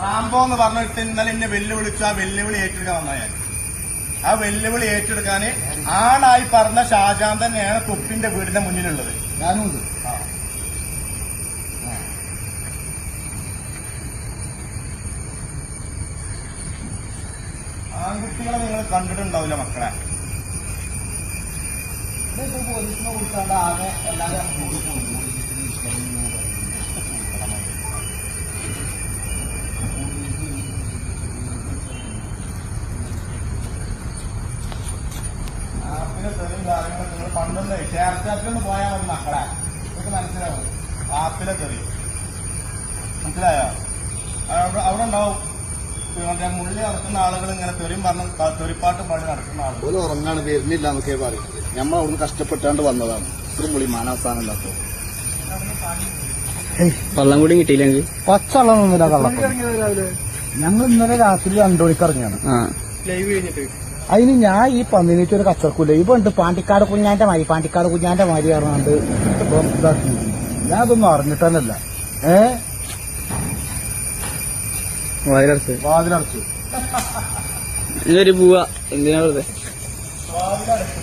Rambo എന്ന് പറഞ്ഞിട്ട് ഇന്നലെ എന്നെ വെല്ലുവിളിച്ചു. ആ വെല്ലുവിളി ഏറ്റെടുക്കാൻ വന്ന ഞാൻ. ആ വെല്ലുവിളി ഏറ്റെടുക്കാന് ആണായി പറഞ്ഞ ഷാജാൻ തന്നെയാണ് തുപ്പിന്റെ വീടിന്റെ മുന്നിലുള്ളത്. ഞാനുണ്ട്. ആൺകുട്ടികളെ നിങ്ങൾ കണ്ടിട്ടുണ്ടാവില്ല മക്കളെ. പോലീസിനെ കൊടുക്കാണ്ട് ആകെ എല്ലാവരും കൂടി തെളിവ് കാര്യങ്ങളും നിങ്ങൾ പണ്ടുണ്ട് ഷെയർ നിന്ന് പോയാൽ മതി മക്കളെ. നിങ്ങൾക്ക് മനസ്സിലാവും. ആപ്പിലെ തെറി മനസ്സിലായോ? അവിടെ അവിടെ ഉണ്ടാവും. മറ്റേ മുള്ളി നടക്കുന്ന ആളുകൾ ഇങ്ങനെ തെറിയും പറഞ്ഞ് തെറിപ്പാട്ടും പാടി നടക്കുന്ന ആളുകൾ. ഉറങ്ങാണ് വരുന്നില്ല എന്നൊക്കെ പറയുന്നത് ഞമ്മ അവിടുന്ന് കഷ്ടപ്പെട്ടാണ്ട് വന്നതാണ്. ഇത്രയും പുള്ളി മാനാസ്ഥാനം ഇല്ലാത്ത വെള്ളം കൂടി കിട്ടിയില്ല പച്ചവെള്ളം ഒന്നുമില്ല കള്ളം ഞങ്ങൾ ഇന്നലെ രാത്രി രണ്ടു മണിക്ക് ഇറങ്ങിയാണ് ആ. ലൈവ് കഴിഞ്ഞിട്ട്. അതിന് ഞാൻ ഈ പന്നിനേറ്റ് ഒരു കച്ചറക്കൂല ഇവണ്ട് പാണ്ടിക്കാട് കുഞ്ഞാന്റെ മാതിരി. പാണ്ടിക്കാട് കുഞ്ഞാന്റെ മാതിരി പറഞ്ഞാണ്ട് ഇപ്പം ഇതാക്കി ഞാൻ അതൊന്നും അറിഞ്ഞിട്ടല്ല ഏ? വാതിലടച്ചു. വാതിലടച്ചു. ഇതൊരു പോവാ. എന്തിനാ വെറുതെ? വാതിലടച്ചു